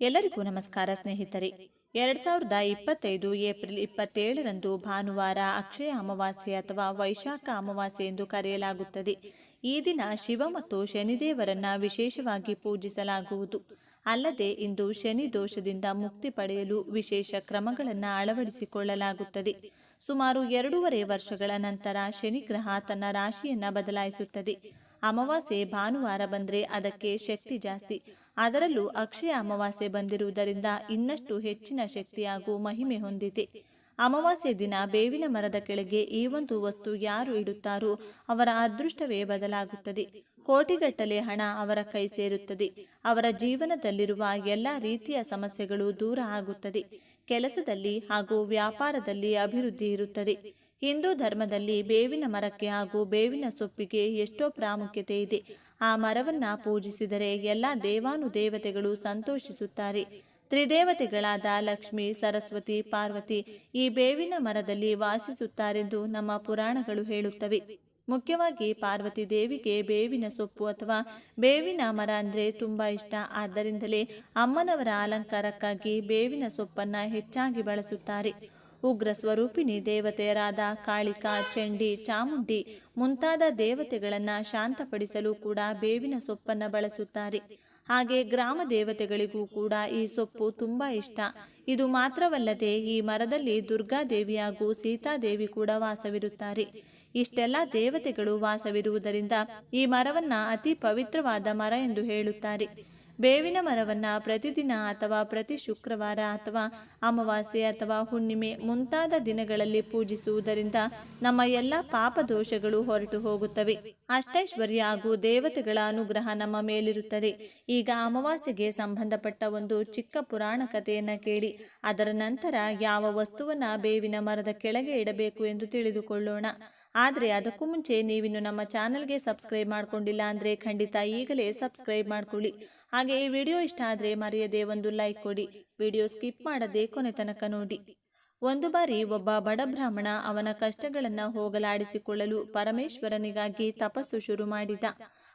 ಎಲ್ಲರಿಗೂ ನಮಸ್ಕಾರ, ಸ್ನೇಹಿತರೆ. ಎರಡ್ ಸಾವಿರದ ಇಪ್ಪತ್ತೈದು ಏಪ್ರಿಲ್ ಇಪ್ಪತ್ತೇಳರಂದು ಭಾನುವಾರ ಅಕ್ಷಯ ಅಮಾವಾಸ್ಯೆ ಅಥವಾ ವೈಶಾಖ ಅಮಾವಾಸ್ಯೆ ಎಂದು ಕರೆಯಲಾಗುತ್ತದೆ. ಈ ದಿನ ಶಿವ ಮತ್ತು ಶನಿದೇವರನ್ನ ವಿಶೇಷವಾಗಿ ಪೂಜಿಸಲಾಗುವುದು. ಅಲ್ಲದೆ ಇಂದು ಶನಿ ದೋಷದಿಂದ ಮುಕ್ತಿ ಪಡೆಯಲು ವಿಶೇಷ ಕ್ರಮಗಳನ್ನು ಅಳವಡಿಸಿಕೊಳ್ಳಲಾಗುತ್ತದೆ. ಸುಮಾರು ಎರಡೂವರೆ ವರ್ಷಗಳ ನಂತರ ಶನಿ ಗ್ರಹ ತನ್ನ ರಾಶಿಯನ್ನ ಬದಲಾಯಿಸುತ್ತದೆ. ಅಮಾವಾಸ್ಯೆ ಭಾನುವಾರ ಬಂದರೆ ಅದಕ್ಕೆ ಶಕ್ತಿ ಜಾಸ್ತಿ. ಅದರಲ್ಲೂ ಅಕ್ಷಯ ಅಮಾವಾಸ್ಯೆ ಬಂದಿರುವುದರಿಂದ ಇನ್ನಷ್ಟು ಹೆಚ್ಚಿನ ಶಕ್ತಿ ಹಾಗೂ ಮಹಿಮೆ ಹೊಂದಿದೆ. ಅಮಾವಾಸ್ಯೆ ದಿನ ಬೇವಿನ ಮರದ ಕೆಳಗೆ ಈ ಒಂದು ವಸ್ತು ಯಾರು ಇಡುತ್ತಾರೋ ಅವರ ಅದೃಷ್ಟವೇ ಬದಲಾಗುತ್ತದೆ. ಕೋಟಿಗಟ್ಟಲೆ ಹಣ ಅವರ ಕೈ ಸೇರುತ್ತದೆ. ಅವರ ಜೀವನದಲ್ಲಿರುವ ಎಲ್ಲ ರೀತಿಯ ಸಮಸ್ಯೆಗಳು ದೂರ ಆಗುತ್ತದೆ. ಕೆಲಸದಲ್ಲಿ ಹಾಗೂ ವ್ಯಾಪಾರದಲ್ಲಿ ಅಭಿವೃದ್ಧಿ ಇರುತ್ತದೆ. ಹಿಂದೂ ಧರ್ಮದಲ್ಲಿ ಬೇವಿನ ಮರಕ್ಕೆ ಹಾಗೂ ಬೇವಿನ ಸೊಪ್ಪಿಗೆ ಎಷ್ಟೋ ಪ್ರಾಮುಖ್ಯತೆ ಇದೆ. ಆ ಮರವನ್ನ ಪೂಜಿಸಿದರೆ ಎಲ್ಲ ದೇವಾನುದೇವತೆಗಳು ಸಂತೋಷಿಸುತ್ತಾರೆ. ತ್ರಿದೇವತೆಗಳಾದ ಲಕ್ಷ್ಮಿ, ಸರಸ್ವತಿ, ಪಾರ್ವತಿ ಈ ಬೇವಿನ ಮರದಲ್ಲಿ ವಾಸಿಸುತ್ತಾರೆಂದು ನಮ್ಮ ಪುರಾಣಗಳು ಹೇಳುತ್ತವೆ. ಮುಖ್ಯವಾಗಿ ಪಾರ್ವತಿ ದೇವಿಗೆ ಬೇವಿನ ಸೊಪ್ಪು ಅಥವಾ ಬೇವಿನ ಮರ ಅಂದರೆ ತುಂಬ ಇಷ್ಟ. ಆದ್ದರಿಂದಲೇ ಅಮ್ಮನವರ ಅಲಂಕಾರಕ್ಕಾಗಿ ಬೇವಿನ ಸೊಪ್ಪನ್ನು ಹೆಚ್ಚಾಗಿ ಬಳಸುತ್ತಾರೆ. ಉಗ್ರ ಸ್ವರೂಪಿಣಿ ದೇವತೆಯರಾದ ಕಾಳಿಕಾ, ಚಂಡಿ, ಚಾಮುಂಡಿ ಮುಂತಾದ ದೇವತೆಗಳನ್ನು ಶಾಂತಪಡಿಸಲು ಕೂಡ ಬೇವಿನ ಸೊಪ್ಪನ್ನ ಬಳಸುತ್ತಾರೆ. ಹಾಗೆ ಗ್ರಾಮ ದೇವತೆಗಳಿಗೂ ಕೂಡ ಈ ಸೊಪ್ಪು ತುಂಬಾ ಇಷ್ಟ. ಇದು ಮಾತ್ರವಲ್ಲದೆ ಈ ಮರದಲ್ಲಿ ದುರ್ಗಾದೇವಿ ಹಾಗೂ ಸೀತಾದೇವಿ ಕೂಡ ವಾಸವಿರುತ್ತಾರೆ. ಇಷ್ಟೆಲ್ಲ ದೇವತೆಗಳು ವಾಸವಿರುವುದರಿಂದ ಈ ಮರವನ್ನು ಅತಿ ಪವಿತ್ರವಾದ ಮರ ಎಂದು ಹೇಳುತ್ತಾರೆ. ಬೇವಿನ ಮರವನ್ನ ಪ್ರತಿದಿನ ಅಥವಾ ಪ್ರತಿ ಶುಕ್ರವಾರ ಅಥವಾ ಅಮಾವಾಸ್ಯೆ ಅಥವಾ ಹುಣ್ಣಿಮೆ ಮುಂತಾದ ದಿನಗಳಲ್ಲಿ ಪೂಜಿಸುವುದರಿಂದ ನಮ್ಮ ಎಲ್ಲ ಪಾಪ ದೋಷಗಳು ಹೊರಟು ಹೋಗುತ್ತವೆ. ಅಷ್ಟೈಶ್ವರ್ಯ ಹಾಗೂ ದೇವತೆಗಳ ಅನುಗ್ರಹ ನಮ್ಮ ಮೇಲಿರುತ್ತದೆ. ಈಗ ಅಮಾವಾಸ್ಯೆಗೆ ಸಂಬಂಧಪಟ್ಟ ಒಂದು ಚಿಕ್ಕ ಪುರಾಣ ಕಥೆಯನ್ನ ಕೇಳಿ, ಅದರ ನಂತರ ಯಾವ ವಸ್ತುವನ್ನ ಬೇವಿನ ಮರದ ಕೆಳಗೆ ಇಡಬೇಕು ಎಂದು ತಿಳಿದುಕೊಳ್ಳೋಣ. ಆದರೆ ಅದಕ್ಕೂ ಮುಂಚೆ ನೀವಿನ್ನು ನಮ್ಮ ಚಾನಲ್ಗೆ ಸಬ್ಸ್ಕ್ರೈಬ್ ಮಾಡ್ಕೊಂಡಿಲ್ಲ ಅಂದರೆ ಖಂಡಿತ ಈಗಲೇ ಸಬ್ಸ್ಕ್ರೈಬ್ ಮಾಡ್ಕೊಳ್ಳಿ. ಹಾಗೆ ಈ ವಿಡಿಯೋ ಇಷ್ಟ ಆದರೆ ಮರೆಯದೆ ಒಂದು ಲೈಕ್ ಕೊಡಿ. ವಿಡಿಯೋ ಸ್ಕಿಪ್ ಮಾಡದೆ ಕೊನೆ ತನಕ ನೋಡಿ. ಒಂದು ಬಾರಿ ಒಬ್ಬ ಬಡ ಬ್ರಾಹ್ಮಣ ಅವನ ಕಷ್ಟಗಳನ್ನು ಹೋಗಲಾಡಿಸಿಕೊಳ್ಳಲು ಪರಮೇಶ್ವರನಿಗಾಗಿ ತಪಸ್ಸು ಶುರು ಮಾಡಿದ.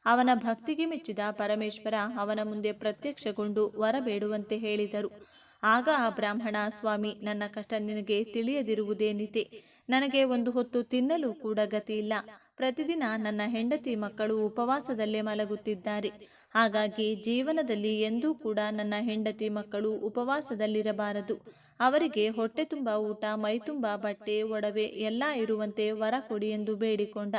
ಅವನ ಭಕ್ತಿಗೆ ಮೆಚ್ಚಿದ ಪರಮೇಶ್ವರ ಅವನ ಮುಂದೆ ಪ್ರತ್ಯಕ್ಷಗೊಂಡು ವರ ಬೇಡುವಂತೆ ಹೇಳಿದರು. ಆಗ ಆ ಬ್ರಾಹ್ಮಣ, ಸ್ವಾಮಿ, ನನ್ನ ಕಷ್ಟ ನಿನಗೆ ತಿಳಿಯದಿರುವುದೇನಿದೆ ನನಗೆ ಒಂದು ಹೊತ್ತು ತಿನ್ನಲು ಕೂಡ ಗತಿ ಇಲ್ಲ ಪ್ರತಿದಿನ ನನ್ನ ಹೆಂಡತಿ ಮಕ್ಕಳು ಉಪವಾಸದಲ್ಲೇ ಮಲಗುತ್ತಿದ್ದಾರೆ. ಹಾಗಾಗಿ ಜೀವನದಲ್ಲಿ ಎಂದೂ ಕೂಡ ನನ್ನ ಹೆಂಡತಿ ಮಕ್ಕಳು ಉಪವಾಸದಲ್ಲಿರಬಾರದು. ಅವರಿಗೆ ಹೊಟ್ಟೆ ತುಂಬ ಊಟ ಮೈತುಂಬ ಬಟ್ಟೆ, ಒಡವೆ ಎಲ್ಲ ಇರುವಂತೆ ವರ ಕೊಡಿ ಎಂದು ಬೇಡಿಕೊಂಡ.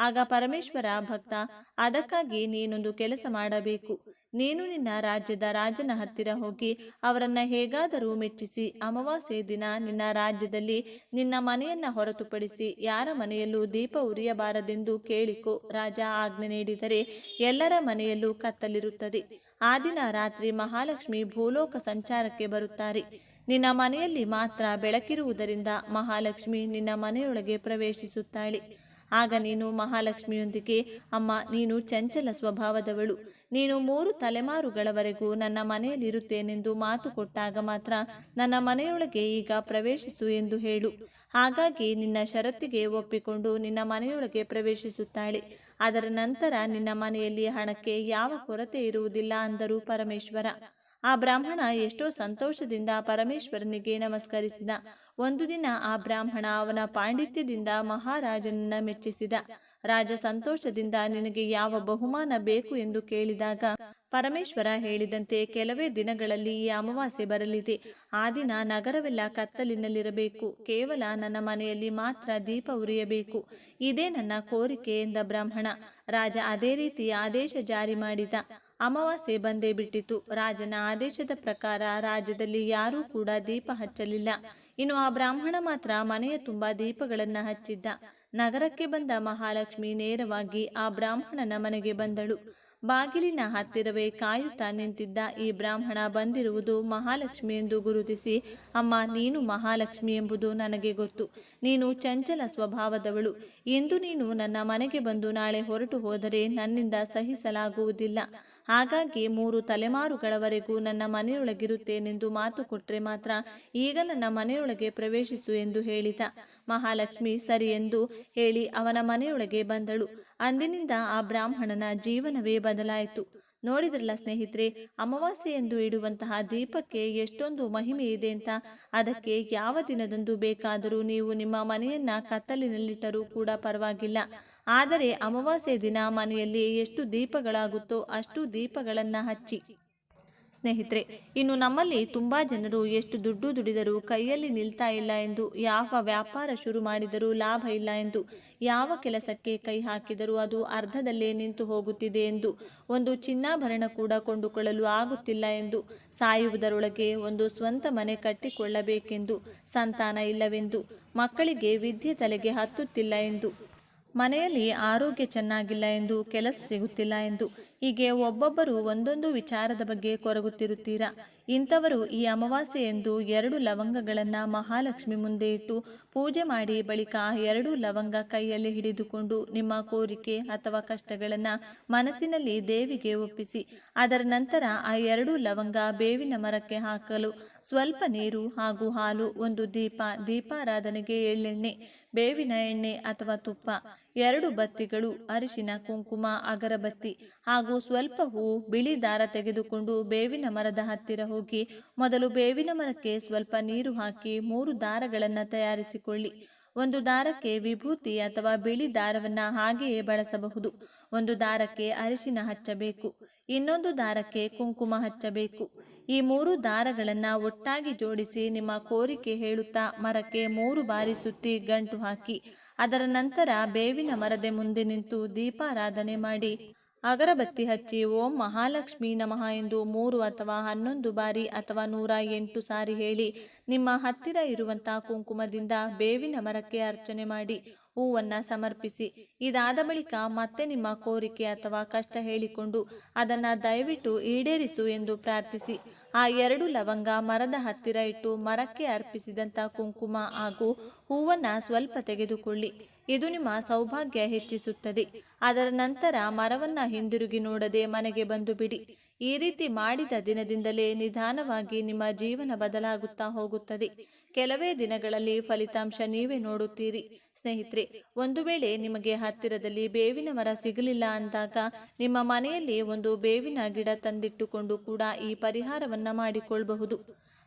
ಆಗ ಪರಮೇಶ್ವರ, ಭಕ್ತ, ಅದಕ್ಕಾಗಿ ನೀನೊಂದು ಕೆಲಸ ಮಾಡಬೇಕು. ನೀನು ನಿನ್ನ ರಾಜ್ಯದ ರಾಜನ ಹತ್ತಿರ ಹೋಗಿ ಅವರನ್ನ ಹೇಗಾದರೂ ಮೆಚ್ಚಿಸಿ, ಅಮಾವಾಸ್ಯೆ ದಿನ ನಿನ್ನ ರಾಜ್ಯದಲ್ಲಿ ನಿನ್ನ ಮನೆಯನ್ನ ಹೊರತುಪಡಿಸಿ ಯಾರ ಮನೆಯಲ್ಲೂ ದೀಪ ಉರಿಯಬಾರದೆಂದು ಕೇಳಿಕೋ, ರಾಜ ಆಜ್ಞೆ ನೀಡಿದರೆ ಎಲ್ಲರ ಮನೆಯಲ್ಲೂ ಕತ್ತಲಿರುತ್ತದೆ. ಆ ದಿನ ರಾತ್ರಿ ಮಹಾಲಕ್ಷ್ಮಿ ಭೂಲೋಕ ಸಂಚಾರಕ್ಕೆ ಬರುತ್ತಾರೆ. ನಿನ್ನ ಮನೆಯಲ್ಲಿ ಮಾತ್ರ ಬೆಳಕಿರುವುದರಿಂದ ಮಹಾಲಕ್ಷ್ಮಿ ನಿನ್ನ ಮನೆಯೊಳಗೆ ಪ್ರವೇಶಿಸುತ್ತಾಳೆ. ಆಗ ನೀನು ಮಹಾಲಕ್ಷ್ಮಿಯೊಂದಿಗೆ, ಅಮ್ಮ, ನೀನು ಚಂಚಲ ಸ್ವಭಾವದವಳು. ನೀನು ಮೂರು ತಲೆಮಾರುಗಳವರೆಗೂ ನನ್ನ ಮನೆಯಲ್ಲಿರುತ್ತೇನೆಂದು ಮಾತು ಕೊಟ್ಟಾಗ ಮಾತ್ರ ನನ್ನ ಮನೆಯೊಳಗೆ ಈಗ ಪ್ರವೇಶಿಸು ಎಂದು ಹೇಳು. ಹಾಗಾಗಿ ನಿನ್ನ ಷರತ್ತಿಗೆ ಒಪ್ಪಿಕೊಂಡು ನಿನ್ನ ಮನೆಯೊಳಗೆ ಪ್ರವೇಶಿಸುತ್ತಾಳೆ. ಅದರ ನಂತರ ನಿನ್ನ ಮನೆಯಲ್ಲಿ ಹಣಕ್ಕೆ ಯಾವ ಕೊರತೆ ಇರುವುದಿಲ್ಲ ಅಂದರು ಪರಮೇಶ್ವರ. ಆ ಬ್ರಾಹ್ಮಣ ಎಷ್ಟೋ ಸಂತೋಷದಿಂದ ಪರಮೇಶ್ವರನಿಗೆ ನಮಸ್ಕರಿಸಿದ. ಒಂದು ದಿನ ಆ ಬ್ರಾಹ್ಮಣ ಅವನ ಪಾಂಡಿತ್ಯದಿಂದ ಮಹಾರಾಜನನ್ನ ಮೆಚ್ಚಿಸಿದ. ರಾಜ ಸಂತೋಷದಿಂದ ನಿನಗೆ ಯಾವ ಬಹುಮಾನ ಬೇಕು ಎಂದು ಕೇಳಿದಾಗ ಪರಮೇಶ್ವರ ಹೇಳಿದಂತೆ ಕೆಲವೇ ದಿನಗಳಲ್ಲಿ ಈ ಅಮಾವಾಸ್ಯೆ ಬರಲಿದೆ. ಆ ದಿನ ನಗರವೆಲ್ಲ ಕತ್ತಲಿನಲ್ಲಿರಬೇಕು. ಕೇವಲ ನನ್ನ ಮನೆಯಲ್ಲಿ ಮಾತ್ರ ದೀಪ ಉರಿಯಬೇಕು. ಇದೇ ನನ್ನ ಕೋರಿಕೆ ಎಂದ ಬ್ರಾಹ್ಮಣ. ರಾಜ ಅದೇ ರೀತಿ ಆದೇಶ ಜಾರಿ ಮಾಡಿದ. ಅಮಾವಾಸ್ಯೆ ಬಂದೇ ಬಿಟ್ಟಿತು. ರಾಜನ ಆದೇಶದ ಪ್ರಕಾರ ರಾಜ್ಯದಲ್ಲಿ ಯಾರೂ ಕೂಡ ದೀಪ ಹಚ್ಚಲಿಲ್ಲ. ಇನ್ನು ಆ ಬ್ರಾಹ್ಮಣ ಮಾತ್ರ ಮನೆಯ ತುಂಬ ದೀಪಗಳನ್ನ ಹಚ್ಚಿದ್ದ. ನಗರಕ್ಕೆ ಬಂದ ಮಹಾಲಕ್ಷ್ಮಿ ನೇರವಾಗಿ ಆ ಬ್ರಾಹ್ಮಣನ ಮನೆಗೆ ಬಂದಳು. ಬಾಗಿಲಿನ ಹತ್ತಿರವೇ ಕಾಯುತ್ತಾ ನಿಂತಿದ್ದ ಈ ಬ್ರಾಹ್ಮಣ ಬಂದಿರುವುದು ಮಹಾಲಕ್ಷ್ಮಿ ಎಂದು ಗುರುತಿಸಿ, ಅಮ್ಮ, ನೀನು ಮಹಾಲಕ್ಷ್ಮಿ ಎಂಬುದು ನನಗೆ ಗೊತ್ತು. ನೀನು ಚಂಚಲ ಸ್ವಭಾವದವಳು. ಎಂದು ನೀನು ನನ್ನ ಮನೆಗೆ ಬಂದು ನಾಳೆ ಹೊರಟು ಹೋದರೆ ನನ್ನಿಂದ ಸಹಿಸಲಾಗುವುದಿಲ್ಲ. ಹಾಗಾಗಿ ಮೂರು ತಲೆಮಾರುಗಳವರೆಗೂ ನನ್ನ ಮನೆಯೊಳಗಿರುತ್ತೇನೆಂದು ಮಾತು ಕೊಟ್ಟರೆ ಮಾತ್ರ ಈಗ ನನ್ನ ಮನೆಯೊಳಗೆ ಪ್ರವೇಶಿಸು ಎಂದು ಹೇಳಿದ. ಮಹಾಲಕ್ಷ್ಮಿ ಸರಿ ಎಂದು ಹೇಳಿ ಅವನ ಮನೆಯೊಳಗೆ ಬಂದಳು. ಅಂದಿನಿಂದ ಆ ಬ್ರಾಹ್ಮಣನ ಜೀವನವೇ ಬದಲಾಯಿತು. ನೋಡಿದ್ರಲ್ಲ ಸ್ನೇಹಿತರೆ, ಅಮಾವಾಸ್ಯೆ ಎಂದು ಇಡುವಂತಹ ದೀಪಕ್ಕೆ ಎಷ್ಟೊಂದು ಮಹಿಮೆ ಇದೆ ಅಂತ. ಅದಕ್ಕೆ ಯಾವ ದಿನದಂದು ಬೇಕಾದರೂ ನೀವು ನಿಮ್ಮ ಮನೆಯನ್ನ ಕತ್ತಲಿನಲ್ಲಿಟ್ಟರೂ ಕೂಡ ಪರವಾಗಿಲ್ಲ. ಆದರೆ ಅಮಾವಾಸ್ಯೆ ದಿನ ಮನೆಯಲ್ಲಿ ಎಷ್ಟು ದೀಪಗಳಾಗುತ್ತೋ ಅಷ್ಟು ದೀಪಗಳನ್ನು ಹಚ್ಚಿ. ಸ್ನೇಹಿತರೆ, ಇನ್ನು ನಮ್ಮಲ್ಲಿ ತುಂಬಾ ಜನರು ಎಷ್ಟು ದುಡ್ಡು ದುಡಿದರೂ ಕೈಯಲ್ಲಿ ನಿಲ್ತಾ ಇಲ್ಲ ಎಂದು, ಯಾವ ವ್ಯಾಪಾರ ಶುರು ಮಾಡಿದರೂ ಲಾಭ ಇಲ್ಲ ಎಂದು, ಯಾವ ಕೆಲಸಕ್ಕೆ ಕೈ ಹಾಕಿದರೂ ಅದು ಅರ್ಧದಲ್ಲೇ ನಿಂತು ಹೋಗುತ್ತಿದೆ ಎಂದು, ಒಂದು ಚಿನ್ನಾಭರಣ ಕೂಡ ಕೊಂಡುಕೊಳ್ಳಲು ಆಗುತ್ತಿಲ್ಲ ಎಂದು, ಸಾಯುವುದರೊಳಗೆ ಒಂದು ಸ್ವಂತ ಮನೆ ಕಟ್ಟಿಕೊಳ್ಳಬೇಕೆಂದು ಸಂತಾನ ಇಲ್ಲವೆಂದು, ಮಕ್ಕಳಿಗೆ ವಿದ್ಯೆ ತಲೆಗೆ ಹತ್ತುತ್ತಿಲ್ಲ ಎಂದು, ಮನೆಯಲ್ಲಿ ಆರೋಗ್ಯ ಚೆನ್ನಾಗಿಲ್ಲ ಎಂದು, ಕೆಲಸ ಸಿಗುತ್ತಿಲ್ಲ ಎಂದು ಹೀಗೆ ಒಬ್ಬೊಬ್ಬರು ಒಂದೊಂದು ವಿಚಾರದ ಬಗ್ಗೆ ಕೊರಗುತ್ತಿರುತ್ತೀರಾ? ಇಂಥವರು ಈ ಅಮಾವಾಸ್ಯೆ ಎಂದು ಎರಡು ಲವಂಗಗಳನ್ನು ಮಹಾಲಕ್ಷ್ಮಿ ಮುಂದೆ ಇಟ್ಟು ಪೂಜೆ ಮಾಡಿ ಬಳಿಕ ಎರಡು ಲವಂಗ ಕೈಯಲ್ಲಿ ಹಿಡಿದುಕೊಂಡು ನಿಮ್ಮ ಕೋರಿಕೆ ಅಥವಾ ಕಷ್ಟಗಳನ್ನು ಮನಸ್ಸಿನಲ್ಲಿ ದೇವಿಗೆ ಒಪ್ಪಿಸಿ, ಅದರ ನಂತರ ಆ ಎರಡು ಲವಂಗ ಬೇವಿನ ಮರಕ್ಕೆ ಹಾಕಲು ಸ್ವಲ್ಪ ನೀರು ಹಾಗೂ ಹಾಲು, ಒಂದು ದೀಪ, ದೀಪಾರಾಧನೆಗೆ ಎಳ್ಳೆಣ್ಣೆ, ಬೇವಿನ ಎಣ್ಣೆ ಅಥವಾ ತುಪ್ಪ, ಎರಡು ಬತ್ತಿಗಳು ಅರಿಶಿನ, ಕುಂಕುಮ, ಅಗರಬತ್ತಿ ಹಾಗೂ ಸ್ವಲ್ಪ ಹೂವು ಬಿಳಿ ದಾರ ತೆಗೆದುಕೊಂಡು ಬೇವಿನ ಮರದ ಹತ್ತಿರ ಹೋಗಿ ಮೊದಲು ಬೇವಿನ ಮರಕ್ಕೆ ಸ್ವಲ್ಪ ನೀರು ಹಾಕಿ ಮೂರು ದಾರಗಳನ್ನು ತಯಾರಿಸಿಕೊಳ್ಳಿ. ಒಂದು ದಾರಕ್ಕೆ ವಿಭೂತಿ ಅಥವಾ ಬಿಳಿ ದಾರವನ್ನು ಹಾಗೆಯೇ ಬಳಸಬಹುದು. ಒಂದು ದಾರಕ್ಕೆ ಅರಿಶಿನ ಹಚ್ಚಬೇಕು. ಇನ್ನೊಂದು ದಾರಕ್ಕೆ ಕುಂಕುಮ ಹಚ್ಚಬೇಕು. ಈ ಮೂರು ದಾರಗಳನ್ನು ಒಟ್ಟಾಗಿ ಜೋಡಿಸಿ ನಿಮ್ಮ ಕೋರಿಕೆ ಹೇಳುತ್ತಾ ಮರಕ್ಕೆ ಮೂರು ಬಾರಿ ಸುತ್ತಿ ಗಂಟು ಹಾಕಿ, ಅದರ ನಂತರ ಬೇವಿನ ಮರದ ಮುಂದೆ ನಿಂತು ದೀಪಾರಾಧನೆ ಮಾಡಿ. ಅಗರಬತ್ತಿ ಹಚ್ಚಿ, ಓಂ ಮಹಾಲಕ್ಷ್ಮಿ ನಮಃ ಎಂದು ಮೂರು ಅಥವಾ ಹನ್ನೊಂದು ಬಾರಿ ಅಥವಾ ನೂರ ಎಂಟು ಸಾರಿ ಹೇಳಿ, ನಿಮ್ಮ ಹತ್ತಿರ ಇರುವಂತಹ ಕುಂಕುಮದಿಂದ ಬೇವಿನ ಮರಕ್ಕೆ ಅರ್ಚನೆ ಮಾಡಿ, ಹೂವನ್ನ ಸಮರ್ಪಿಸಿ. ಇದಾದ ಬಳಿಕ ಮತ್ತೆ ನಿಮ್ಮ ಕೋರಿಕೆ ಅಥವಾ ಕಷ್ಟ ಹೇಳಿಕೊಂಡು ಅದನ್ನ ದಯವಿಟ್ಟು ಈಡೇರಿಸು ಎಂದು ಪ್ರಾರ್ಥಿಸಿ. ಆ ಎರಡು ಲವಂಗ ಮರದ ಹತ್ತಿರ ಇಟ್ಟು ಮರಕ್ಕೆ ಅರ್ಪಿಸಿದಂತ ಕುಂಕುಮ ಹಾಗೂ ಹೂವನ್ನ ಸ್ವಲ್ಪ ತೆಗೆದುಕೊಳ್ಳಿ. ಇದು ನಿಮ್ಮ ಸೌಭಾಗ್ಯ ಹೆಚ್ಚಿಸುತ್ತದೆ. ಅದರ ನಂತರ ಮರವನ್ನ ಹಿಂದಿರುಗಿ ನೋಡದೆ ಮನೆಗೆ ಬಂದು ಬಿಡಿ. ಈ ರೀತಿ ಮಾಡಿದ ದಿನದಿಂದಲೇ ನಿಧಾನವಾಗಿ ನಿಮ್ಮ ಜೀವನ ಬದಲಾಗುತ್ತಾ ಹೋಗುತ್ತದೆ. ಕೆಲವೇ ದಿನಗಳಲ್ಲಿ ಫಲಿತಾಂಶ ನೀವೇ ನೋಡುತ್ತೀರಿ. ಸ್ನೇಹಿತರೆ, ಒಂದು ವೇಳೆ ನಿಮಗೆ ಹತ್ತಿರದಲ್ಲಿ ಬೇವಿನ ಮರ ಸಿಗಲಿಲ್ಲ ಅಂದಾಗ ನಿಮ್ಮ ಮನೆಯಲ್ಲಿ ಒಂದು ಬೇವಿನ ಗಿಡ ತಂದಿಟ್ಟುಕೊಂಡು ಕೂಡ ಈ ಪರಿಹಾರವನ್ನ ಮಾಡಿಕೊಳ್ಳಬಹುದು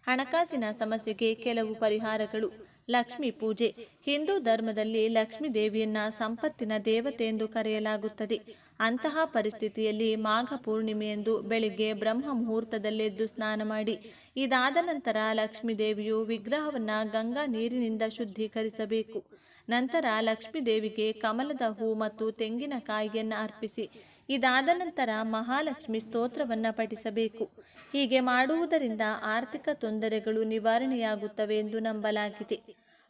ಹಣಕಾಸಿನ ಸಮಸ್ಯೆಗೆ ಕೆಲವು ಪರಿಹಾರಗಳು. ಲಕ್ಷ್ಮಿ ಪೂಜೆ. ಹಿಂದೂ ಧರ್ಮದಲ್ಲಿ ಲಕ್ಷ್ಮೀ ದೇವಿಯನ್ನ ಸಂಪತ್ತಿನ ದೇವತೆ ಎಂದು ಕರೆಯಲಾಗುತ್ತದೆ. ಅಂತಹ ಪರಿಸ್ಥಿತಿಯಲ್ಲಿ ಮಾಘ ಪೂರ್ಣಿಮೆಯಂದು ಬೆಳಿಗ್ಗೆ ಬ್ರಹ್ಮ ಮುಹೂರ್ತದಲ್ಲೆದ್ದು ಸ್ನಾನ ಮಾಡಿ. ಇದಾದ ನಂತರ ಲಕ್ಷ್ಮೀ ದೇವಿಯು ವಿಗ್ರಹವನ್ನ ಗಂಗಾ ನೀರಿನಿಂದ ಶುದ್ಧೀಕರಿಸಬೇಕು. ನಂತರ ಲಕ್ಷ್ಮೀ ದೇವಿಗೆ ಕಮಲದ ಹೂ ಮತ್ತು ತೆಂಗಿನಕಾಯಿಯನ್ನು ಅರ್ಪಿಸಿ. ಇದಾದ ನಂತರ ಮಹಾಲಕ್ಷ್ಮಿ ಸ್ತೋತ್ರವನ್ನು ಪಠಿಸಬೇಕು. ಹೀಗೆ ಮಾಡುವುದರಿಂದ ಆರ್ಥಿಕ ತೊಂದರೆಗಳು ನಿವಾರಣೆಯಾಗುತ್ತವೆ ಎಂದು ನಂಬಲಾಗಿದೆ.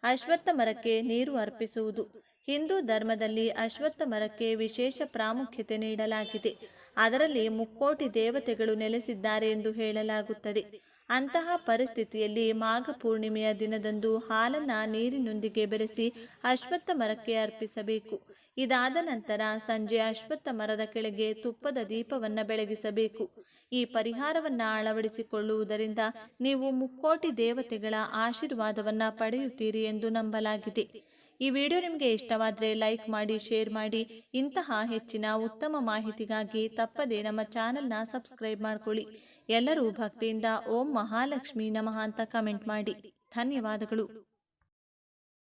ಅಶ್ವತ್ಥ ಮರಕ್ಕೆ ನೀರು ಅರ್ಪಿಸುವುದು. ಹಿಂದೂ ಧರ್ಮದಲ್ಲಿ ಅಶ್ವತ್ಥ ಮರಕ್ಕೆ ವಿಶೇಷ ಪ್ರಾಮುಖ್ಯತೆ ನೀಡಲಾಗಿದೆ. ಅದರಲ್ಲಿ ಮುಕ್ಕೋಟಿ ದೇವತೆಗಳು ನೆಲೆಸಿದ್ದಾರೆ ಎಂದು ಹೇಳಲಾಗುತ್ತದೆ. ಅಂತಹ ಪರಿಸ್ಥಿತಿಯಲ್ಲಿ ಮಾಘ ಪೂರ್ಣಿಮೆಯ ದಿನದಂದು ಹಾಲನ್ನ ನೀರಿನೊಂದಿಗೆ ಬೆರೆಸಿ ಅಶ್ವತ್ಥ ಮರಕ್ಕೆ ಅರ್ಪಿಸಬೇಕು. ಇದಾದ ನಂತರ ಸಂಜೆ ಅಶ್ವತ್ಥ ಮರದ ಕೆಳಗೆ ತುಪ್ಪದ ದೀಪವನ್ನ ಬೆಳಗಿಸಬೇಕು. ಈ ಪರಿಹಾರವನ್ನ ಅಳವಡಿಸಿಕೊಳ್ಳುವುದರಿಂದ ನೀವು ಮುಕ್ಕೋಟಿ ದೇವತೆಗಳ ಆಶೀರ್ವಾದವನ್ನ ಪಡೆಯುತ್ತೀರಿ ಎಂದು ನಂಬಲಾಗಿದೆ. ಈ ವಿಡಿಯೋ ನಿಮಗೆ ಇಷ್ಟವಾದರೆ ಲೈಕ್ ಮಾಡಿ, ಶೇರ್ ಮಾಡಿ. ಇಂತಹ ಹೆಚ್ಚಿನ ಉತ್ತಮ ಮಾಹಿತಿಗಾಗಿ ತಪ್ಪದೇ ನಮ್ಮ ಚಾನಲ್ನ ಸಬ್ಸ್ಕ್ರೈಬ್ ಮಾಡಿಕೊಳ್ಳಿ. ಎಲ್ಲರೂ ಭಕ್ತಿಯಿಂದ ಓಂ ಮಹಾಲಕ್ಷ್ಮಿ ನಮಃ ಅಂತ ಕಮೆಂಟ್ ಮಾಡಿ. ಧನ್ಯವಾದಗಳು.